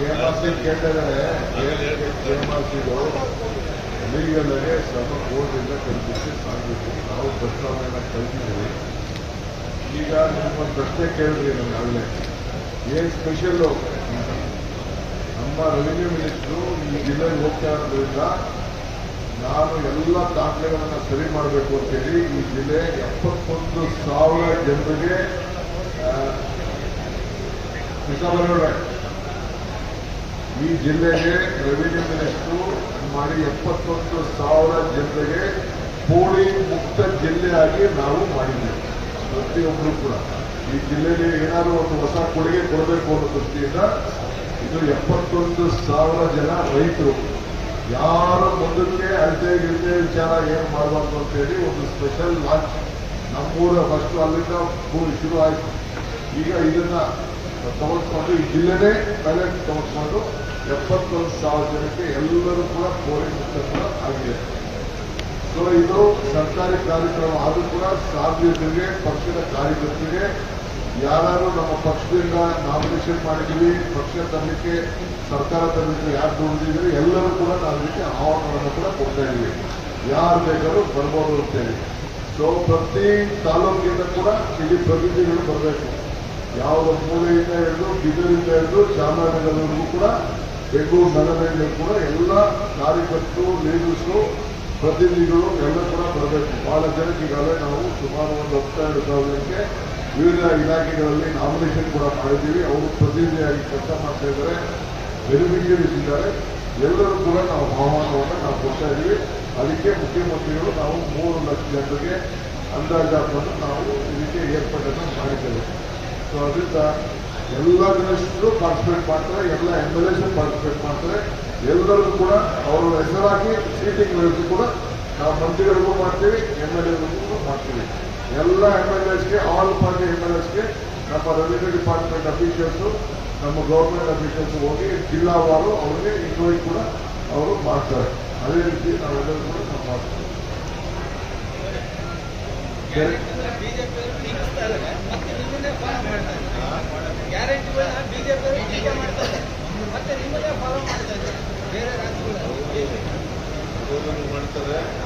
ಕೆಎಂಆರ್ಸಿ ಕೇಳ್ತಿದ್ದಾರೆ ಕೆಎಂಆರ್ಸಿದು ಲೀಗಲ್ ಆಗಿ ಶ್ರಮ ಕೋರ್ಟಿಂದ ಕಲ್ಪಿಸಿ ಸಾಗಬೇಕು ನಾವು ಪ್ರಸ್ತಾವನೆಯನ್ನು ಕಲ್ತಿದ್ದೀವಿ ಈಗ ನಿಮ್ಮ ಪ್ರಶ್ನೆ ಕೇಳಿದ್ರಿ ಅಲ್ಲೇ ಏನು ಸ್ಪೆಷಲ್ ನಮ್ಮ ರೆವಿನ್ಯೂ ಮಿನಿಸ್ಟ್ರು ಈ ಜಿಲ್ಲೆಗೆ ಹೋಗ್ತಾ ಇರೋದ್ರಿಂದ ನಾನು ಎಲ್ಲ ದಾಖಲೆಗಳನ್ನು ಸರಿ ಮಾಡಬೇಕು ಅಂತೇಳಿ ಈ ಜಿಲ್ಲೆ ಎಪ್ಪತ್ತೊಂದು ಸಾವಿರ ಜನರಿಗೆ ಕಿಸಾಬರವ್ರೆ ಈ ಜಿಲ್ಲೆಗೆ ರೆವಿನ್ಯೂ ಮಿನಿಸ್ಟ್ರು ಮಾಡಿ ಎಪ್ಪತ್ತೊಂದು ಸಾವಿರ ಜನರಿಗೆ ಪೋಳಿ ಮುಕ್ತ ಜಿಲ್ಲೆಯಾಗಿ ನಾವು ಮಾಡಿದ್ದೇವೆ. ಪ್ರತಿಯೊಬ್ಬರು ಕೂಡ. ಈ ಜಿಲ್ಲೆಗೆ ಏನಾದರೂ ಒಂದು ಹೊಸ ಕೊಡುಗೆ ಕೊಡಬೇಕು ಅನ್ನೋ ದೃಷ್ಟಿಯಿಂದ ಇದು ಎಪ್ಪತ್ತೊಂದು ಸಾವಿರ ಜನ ರೈತರು. ಯಾರು ಮುಂದಕ್ಕೆ ಅಳತೆ ಗಿಳತೆ ವಿಚಾರ ಏನು ಮಾಡಬಾರ್ದು ಅಂತೇಳಿ ಒಂದು ಸ್ಪೆಷಲ್ ಲಾಂಚ್ ನಮ್ಮೂರ ಫಸ್ಟ್ ಅಲ್ಲಿಂದ ಶುರು ಆಯಿತು. ಈಗ ಇದನ್ನು ತಗೊಂಡ್ಕೊಂಡು ಈ ಜಿಲ್ಲೆನೇ ಪೈಲಟ್ ತಗೊಂಡ್ಕೊಂಡು ಎಪ್ಪತ್ತೊಂದು ಸಾವಿರ ಜನಕ್ಕೆ ಎಲ್ಲರೂ ಕೂಡ ಕೋವಿಡ್ ಮುಖಂಡ ಆಗಿದೆ. ಸೊ ಇದು ಸರ್ಕಾರಿ ಕಾರ್ಯಕ್ರಮ ಆದರೂ ಕೂಡ ಸಾರ್ವಜನಿಕರಿಗೆ ಪಕ್ಷದ ಕಾರ್ಯಕರ್ತರಿಗೆ ಯಾರು ನಮ್ಮ ಪಕ್ಷದಿಂದ ನಾಮಿನೇಷನ್ ಮಾಡಿದ್ದೀವಿ, ಪಕ್ಷ ತರಲಿಕ್ಕೆ, ಸರ್ಕಾರ ತರಲಿಕ್ಕೆ ಯಾರು ದುಡಿದಿದ್ರೆ ಎಲ್ಲರೂ ಕೂಡ ನಾವು ಇದಕ್ಕೆ ಆಹ್ವಾನವನ್ನು ಕೂಡ ಕೊಡ್ತಾ ಇದ್ದೀವಿ. ಯಾರು ಬೇಕಾದ್ರೂ ಬರ್ಬೋದು ಅಂತೇಳಿ ಸೊ ಪ್ರತಿ ತಾಲೂಕಿಂದ ಕೂಡ ಇಲ್ಲಿ ಪ್ರತಿನಿಧಿಗಳು ಬರಬೇಕು. ಯಾವ ಮೂಲೆಯಿಂದ ಹಿಡಿದು, ಬಿದಿರಿಂದ ಹಿಡಿದು, ಚಾಮರಾಜನಗರವರೆಗೂ ಕೂಡ ಬೆಂಗಳೂರು ನಗರದಲ್ಲಿ ಕೂಡ ಎಲ್ಲ ಕಾರ್ಯಕರ್ತರು ಲೀಡರ್ಸು ಪ್ರತಿನಿಧಿಗಳು ಎಲ್ಲ ಕೂಡ ಬರಬೇಕು. ಬಹಳ ಜನಕ್ಕೆ ಈಗಾಗಲೇ ನಾವು ಸುಮಾರು ಒಂದು ಹತ್ತೆರಡು ಸಾವಿರಕ್ಕೆ ವಿವಿಧ ಇಲಾಖೆಗಳಲ್ಲಿ ನಾಮಿನೇಷನ್ ಕೂಡ ಮಾಡಿದ್ದೀವಿ. ಅವರು ಪ್ರತಿನಿಧಿಯಾಗಿ ಕೆಲಸ ಮಾಡ್ತಾ ಇದ್ದಾರೆ ಬೆನಿಫಿಷರಿಸಿದ್ದಾರೆ ಎಲ್ಲರೂ ಕೂಡ ನಾವು ಆಹ್ವಾನವನ್ನು ನಾವು ಕೊಡ್ತಾ ಇದ್ದೀವಿ. ಅದಕ್ಕೆ ಮುಖ್ಯಮಂತ್ರಿಗಳು ನಾವು ಮೂರು ಲಕ್ಷ ಜನರಿಗೆ ಅಂದಾಜಾಕೊಂಡು ನಾವು ಇದಕ್ಕೆ ಏರ್ಪಾಟನ್ನು ಮಾಡಿದ್ದೇವೆ. ಸೊ ಅದರಿಂದ ಎಲ್ಲ ಪಾರ್ಟಿಸಿಪೇಟ್ ಮಾಡ್ತಾರೆ ಎಲ್ಲ ಎಂ ಎಲ್ ಎಸ್ ಪಾರ್ಟಿಸಿಪೇಟ್ ಮಾಡ್ತಾರೆ ಎಲ್ಲರಿಗೂ ಕೂಡ ಅವರ ಹೆಸರಾಗಿ ಸೀಟಿಂಗ್ ವ್ಯವಸ್ಥೆ ಕೂಡ ನಾವು ಮಂತ್ರಿಗಳಿಗೂ ಮಾಡ್ತೀವಿ ಎಂ ಎಲ್ ಎಗಳಿಗೂ ಮಾಡ್ತೀವಿ ಎಲ್ಲ ಎಂ ಎಲ್ ಎಸ್ಗೆ ಆಲ್ ಪಾರ್ಟಿ ಎಂ ಎಲ್ ಎಸ್ಗೆ ನಮ್ಮ ರೆವಿನ್ಯೂ ಡಿಪಾರ್ಟ್ಮೆಂಟ್ ಅಫೀಷಿಯಲ್ಸು ನಮ್ಮ ಗೌರ್ಮೆಂಟ್ ಅಫೀಷಿಯಲ್ಸ್ ಹೋಗಿ ಜಿಲ್ಲಾವಾರು ಅವರಿಗೆ ಇನ್ವೈಟ್ ಕೂಡ ಅವರು ಮಾಡ್ತಾರೆ ಅದೇ ರೀತಿ ನಾವೆಲ್ಲರೂ ಕೂಡ ನಾವು ಮಾಡ್ತೀವಿ ಮತ್ತೆ